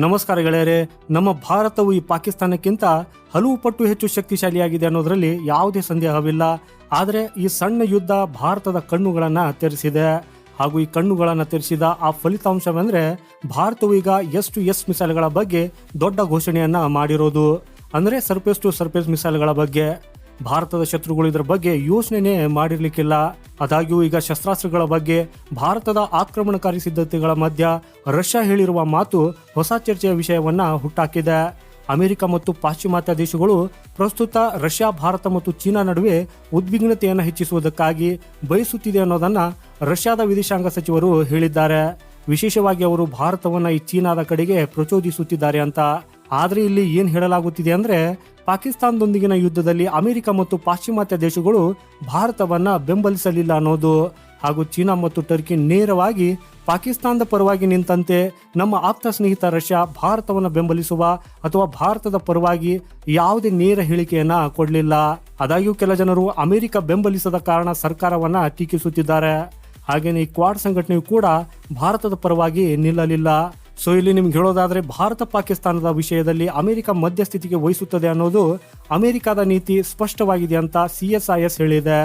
ನಮಸ್ಕಾರ ಗೆಳೆಯರೆ, ನಮ್ಮ ಭಾರತವು ಈ ಪಾಕಿಸ್ತಾನಕ್ಕಿಂತ ಹಲವು ಪಟ್ಟು ಹೆಚ್ಚು ಶಕ್ತಿಶಾಲಿಯಾಗಿದೆ ಅನ್ನೋದರಲ್ಲಿ ಯಾವುದೇ ಸಂದೇಹವಿಲ್ಲ. ಆದರೆ ಈ ಸಣ್ಣ ಯುದ್ಧ ಭಾರತದ ಕಣ್ಣುಗಳನ್ನು ತೆರೆಸಿದೆ. ಹಾಗೂ ಈ ಕಣ್ಣುಗಳನ್ನು ತೆರೆಸಿದ ಆ ಫಲಿತಾಂಶವೆಂದರೆ ಭಾರತವು ಈಗ ಎಸ್ ಟು ಎಸ್ ಮಿಸೈಲ್ಗಳ ಬಗ್ಗೆ ದೊಡ್ಡ ಘೋಷಣೆಯನ್ನು ಮಾಡಿರೋದು. ಅಂದರೆ ಸರ್ಪೇಸ್ ಟು ಸರ್ಫೇಸ್ ಮಿಸೈಲ್ಗಳ ಬಗ್ಗೆ. ಭಾರತದ ಶತ್ರುಗಳು ಇದರ ಬಗ್ಗೆ ಯೋಚನೆನೇ ಮಾಡಿರ್ಲಿಕ್ಕಿಲ್ಲ. ಆದಾಗ್ಯೂ ಈಗ ಶಸ್ತ್ರಾಸ್ತ್ರಗಳ ಬಗ್ಗೆ ಭಾರತದ ಆಕ್ರಮಣಕಾರಿ ಸಿದ್ಧತೆಗಳ ಮಧ್ಯ ರಷ್ಯಾ ಹೇಳಿರುವ ಮಾತು ಹೊಸ ಚರ್ಚೆಯ ವಿಷಯವನ್ನ ಹುಟ್ಟಾಕಿದೆ. ಅಮೆರಿಕ ಮತ್ತು ಪಾಶ್ಚಿಮಾತ್ಯ ದೇಶಗಳು ಪ್ರಸ್ತುತ ರಷ್ಯಾ, ಭಾರತ ಮತ್ತು ಚೀನಾ ನಡುವೆ ಉದ್ವಿಗ್ನತೆಯನ್ನು ಹೆಚ್ಚಿಸುವುದಕ್ಕಾಗಿ ಬಯಸುತ್ತಿದೆ ಅನ್ನೋದನ್ನ ರಷ್ಯಾದ ವಿದೇಶಾಂಗ ಸಚಿವರು ಹೇಳಿದ್ದಾರೆ. ವಿಶೇಷವಾಗಿ ಅವರು ಭಾರತವನ್ನು ಈ ಚೀನಾದ ಕಡೆಗೆ ಪ್ರಚೋದಿಸುತ್ತಿದ್ದಾರೆ ಅಂತ ಆದ್ರೆ ಇಲ್ಲಿ ಏನು ಹೇಳಲಾಗುತ್ತಿದೆ ಅಂದ್ರೆ ಪಾಕಿಸ್ತಾನದೊಂದಿಗಿನ ಯುದ್ಧದಲ್ಲಿ ಅಮೆರಿಕ ಮತ್ತು ಪಾಶ್ಚಿಮಾತ್ಯ ದೇಶಗಳು ಭಾರತವನ್ನ ಬೆಂಬಲಿಸಲಿಲ್ಲ ಅನ್ನೋದು ಹಾಗೂ ಚೀನಾ ಮತ್ತು ಟರ್ಕಿ ನೇರವಾಗಿ ಪಾಕಿಸ್ತಾನದ ಪರವಾಗಿ ನಿಂತಂತೆ ನಮ್ಮ ಆಪ್ತ ಸ್ನೇಹಿತ ರಷ್ಯಾ ಭಾರತವನ್ನು ಬೆಂಬಲಿಸುವ ಅಥವಾ ಭಾರತದ ಪರವಾಗಿ ಯಾವುದೇ ನೇರ ಹೇಳಿಕೆಯನ್ನ ಕೊಡಲಿಲ್ಲ. ಆದಾಗ್ಯೂ ಕೆಲ ಜನರು ಅಮೆರಿಕ ಬೆಂಬಲಿಸದ ಕಾರಣ ಸರ್ಕಾರವನ್ನ ಟೀಕಿಸುತ್ತಿದ್ದಾರೆ. ಹಾಗೆಯೇ ಈ ಕ್ವಾಡ್ ಸಂಘಟನೆಯು ಕೂಡ ಭಾರತದ ಪರವಾಗಿ ನಿಲ್ಲಲಿಲ್ಲ. ಸೊ ಇಲ್ಲಿ ನಿಮ್ಗೆ ಹೇಳೋದಾದ್ರೆ ಭಾರತ ಪಾಕಿಸ್ತಾನದ ವಿಷಯದಲ್ಲಿ ಅಮೆರಿಕ ಮಧ್ಯಸ್ಥಿತಿಗೆ ವಹಿಸುತ್ತದೆ ಅನ್ನೋದು ಅಮೆರಿಕದ ನೀತಿ ಸ್ಪಷ್ಟವಾಗಿದೆ ಅಂತ ಸಿ ಎಸ್ ಐ ಎಸ್ ಹೇಳಿದೆ.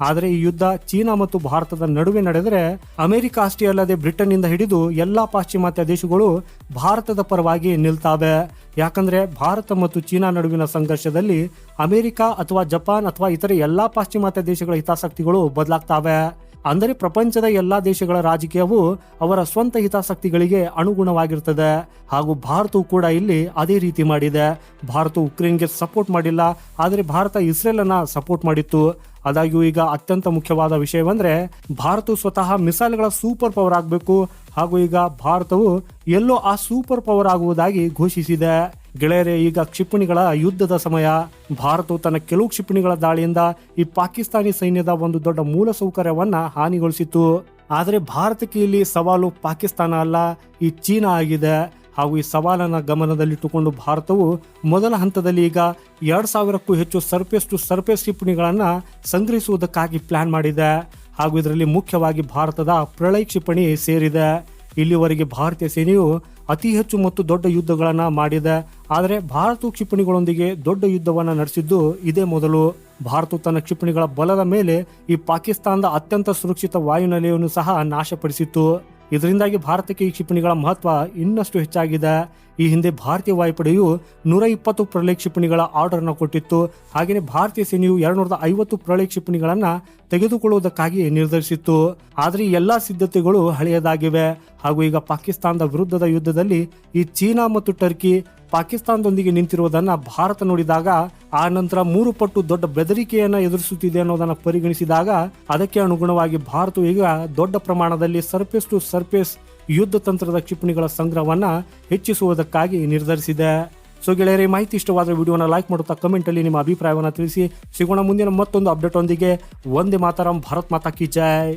ಆದರೆ ಈ ಯುದ್ಧ ಚೀನಾ ಮತ್ತು ಭಾರತದ ನಡುವೆ ನಡೆದರೆ ಅಮೆರಿಕ ಅಷ್ಟೇ ಅಲ್ಲದೆ ಬ್ರಿಟನ್ನಿಂದ ಹಿಡಿದು ಎಲ್ಲಾ ಪಾಶ್ಚಿಮಾತ್ಯ ದೇಶಗಳು ಭಾರತದ ಪರವಾಗಿ ನಿಲ್ತಾವೆ. ಯಾಕಂದ್ರೆ ಭಾರತ ಮತ್ತು ಚೀನಾ ನಡುವಿನ ಸಂಘರ್ಷದಲ್ಲಿ ಅಮೆರಿಕ ಅಥವಾ ಜಪಾನ್ ಅಥವಾ ಇತರೆ ಎಲ್ಲಾ ಪಾಶ್ಚಿಮಾತ್ಯ ದೇಶಗಳ ಹಿತಾಸಕ್ತಿಗಳು ಬದಲಾಗ್ತಾವೆ. ಅಂದರೆ ಪ್ರಪಂಚದ ಎಲ್ಲಾ ದೇಶಗಳ ರಾಜಕೀಯವು ಅವರ ಸ್ವಂತ ಹಿತಾಸಕ್ತಿಗಳಿಗೆ ಅನುಗುಣವಾಗಿರ್ತದೆ. ಹಾಗೂ ಭಾರತವು ಕೂಡ ಇಲ್ಲಿ ಅದೇ ರೀತಿ ಮಾಡಿದೆ. ಭಾರತ ಉಕ್ರೇನ್ಗೆ ಸಪೋರ್ಟ್ ಮಾಡಿಲ್ಲ. ಆದರೆ ಭಾರತ ಇಸ್ರೇಲ್ ಅನ್ನ ಸಪೋರ್ಟ್ ಮಾಡಿತ್ತು. ಆದಾಗ್ಯೂ ಈಗ ಅತ್ಯಂತ ಮುಖ್ಯವಾದ ವಿಷಯವೆಂದ್ರೆ ಭಾರತವು ಸ್ವತಃ ಮಿಸೈಲ್ಗಳ ಸೂಪರ್ ಪವರ್ ಆಗಬೇಕು. ಹಾಗೂ ಈಗ ಭಾರತವು ಎಲ್ಲೋ ಆ ಸೂಪರ್ ಪವರ್ ಆಗುವುದಾಗಿ ಘೋಷಿಸಿದೆ. ಗೆಳೆಯರೇ, ಈಗ ಕ್ಷಿಪಣಿಗಳ ಯುದ್ಧದ ಸಮಯ. ಭಾರತವು ತನ್ನ ಕೆಲವು ಕ್ಷಿಪಣಿಗಳ ದಾಳಿಯಿಂದ ಈ ಪಾಕಿಸ್ತಾನಿ ಸೈನ್ಯದ ಒಂದು ದೊಡ್ಡ ಮೂಲಸೌಕರ್ಯವನ್ನ ಹಾನಿಗೊಳಿಸಿತು ಆದರೆ ಭಾರತಕ್ಕೆ ಇಲ್ಲಿ ಸವಾಲು ಪಾಕಿಸ್ತಾನ ಅಲ್ಲ, ಈ ಚೀನಾ ಆಗಿದೆ. ಹಾಗೂ ಈ ಸವಾಲನ್ನ ಗಮನದಲ್ಲಿಟ್ಟುಕೊಂಡು ಭಾರತವು ಮೊದಲ ಹಂತದಲ್ಲಿ ಈಗ ಎರಡ್ ಸಾವಿರಕ್ಕೂ ಹೆಚ್ಚು ಸರ್ಫೇಸ್ ಟು ಸರ್ಫೇಸ್ ಕ್ಷಿಪಣಿಗಳನ್ನ ಸಂಗ್ರಹಿಸುವುದಕ್ಕಾಗಿ ಪ್ಲಾನ್ ಮಾಡಿದೆ. ಹಾಗೂ ಇದರಲ್ಲಿ ಮುಖ್ಯವಾಗಿ ಭಾರತದ ಪ್ರಳಯ ಕ್ಷಿಪಣಿ ಸೇರಿದೆ. ಇಲ್ಲಿವರೆಗೆ ಭಾರತೀಯ ಸೇನೆಯು ಅತಿ ಹೆಚ್ಚು ಮತ್ತು ದೊಡ್ಡ ಯುದ್ಧಗಳನ್ನು ಮಾಡಿದೆ, ಆದರೆ ಭಾರತ ಕ್ಷಿಪಣಿಗಳೊಂದಿಗೆ ದೊಡ್ಡ ಯುದ್ಧವನ್ನ ನಡೆಸಿದ್ದು ಇದೇ ಮೊದಲು. ಭಾರತ ತನ್ನ ಕ್ಷಿಪಣಿಗಳ ಬಲದ ಮೇಲೆ ಈ ಪಾಕಿಸ್ತಾನದ ಅತ್ಯಂತ ಸುರಕ್ಷಿತ ವಾಯುನೆಲೆಯನ್ನು ಸಹ ನಾಶಪಡಿಸಿತ್ತು. ಇದರಿಂದಾಗಿ ಭಾರತಕ್ಕೆ ಈ ಕ್ಷಿಪಣಿಗಳ ಮಹತ್ವ ಇನ್ನಷ್ಟು ಹೆಚ್ಚಾಗಿದೆ. ಈ ಹಿಂದೆ ಭಾರತೀಯ ವಾಯುಪಡೆಯು ನೂರ ಇಪ್ಪತ್ತು ಪ್ರಳಯ ಕ್ಷಿಪಣಿಗಳ ಆರ್ಡರ್ನ ಕೊಟ್ಟಿತ್ತು. ಹಾಗೆಯೇ ಭಾರತೀಯ ಸೇನೆಯು ಎರಡ್ನೂರದ ಐವತ್ತು ಪ್ರಳಯ ಕ್ಷಿಪಣಿಗಳನ್ನ ತೆಗೆದುಕೊಳ್ಳುವುದಕ್ಕಾಗಿ ನಿರ್ಧರಿಸಿತ್ತು. ಆದರೆ ಎಲ್ಲಾ ಸಿದ್ಧತೆಗಳು ಹಳೆಯದಾಗಿವೆ. ಹಾಗೂ ಈಗ ಪಾಕಿಸ್ತಾನದ ವಿರುದ್ಧದ ಯುದ್ಧದಲ್ಲಿ ಈ ಚೀನಾ ಮತ್ತು ಟರ್ಕಿ ಪಾಕಿಸ್ತಾನದೊಂದಿಗೆ ನಿಂತಿರುವುದನ್ನ ಭಾರತ ನೋಡಿದಾಗ ಆ ನಂತರ ಮೂರು ಪಟ್ಟು ದೊಡ್ಡ ಬೆದರಿಕೆಯನ್ನು ಎದುರಿಸುತ್ತಿದೆ ಅನ್ನೋದನ್ನು ಪರಿಗಣಿಸಿದಾಗ ಅದಕ್ಕೆ ಅನುಗುಣವಾಗಿ ಭಾರತವು ಈಗ ದೊಡ್ಡ ಪ್ರಮಾಣದಲ್ಲಿ ಸರ್ಫೇಸ್ ಟು ಸರ್ಫೇಸ್ ಯುದ್ಧ ತಂತ್ರದ ಕ್ಷಿಪಣಿಗಳ ಸಂಗ್ರಹವನ್ನ ಹೆಚ್ಚಿಸುವುದಕ್ಕಾಗಿ ನಿರ್ಧರಿಸಿದೆ. ಸೊ ಗೆಳೆಯರಿ, ಮಾಹಿತಿ ಇಷ್ಟವಾದ ವಿಡಿಯೋನ ಲೈಕ್ ಮಾಡುತ್ತಾ ಕಮೆಂಟಲ್ಲಿ ನಿಮ್ಮ ಅಭಿಪ್ರಾಯವನ್ನು ತಿಳಿಸಿ. ಸಿಗೋಣ ಮುಂದಿನ ಮತ್ತೊಂದು ಅಪ್ಡೇಟ್ ಒಂದಿಗೆ. ಒಂದೇ ಮಾತರಂ, ಭಾರತ್ ಮಾತಾ ಕಿ ಜೈ.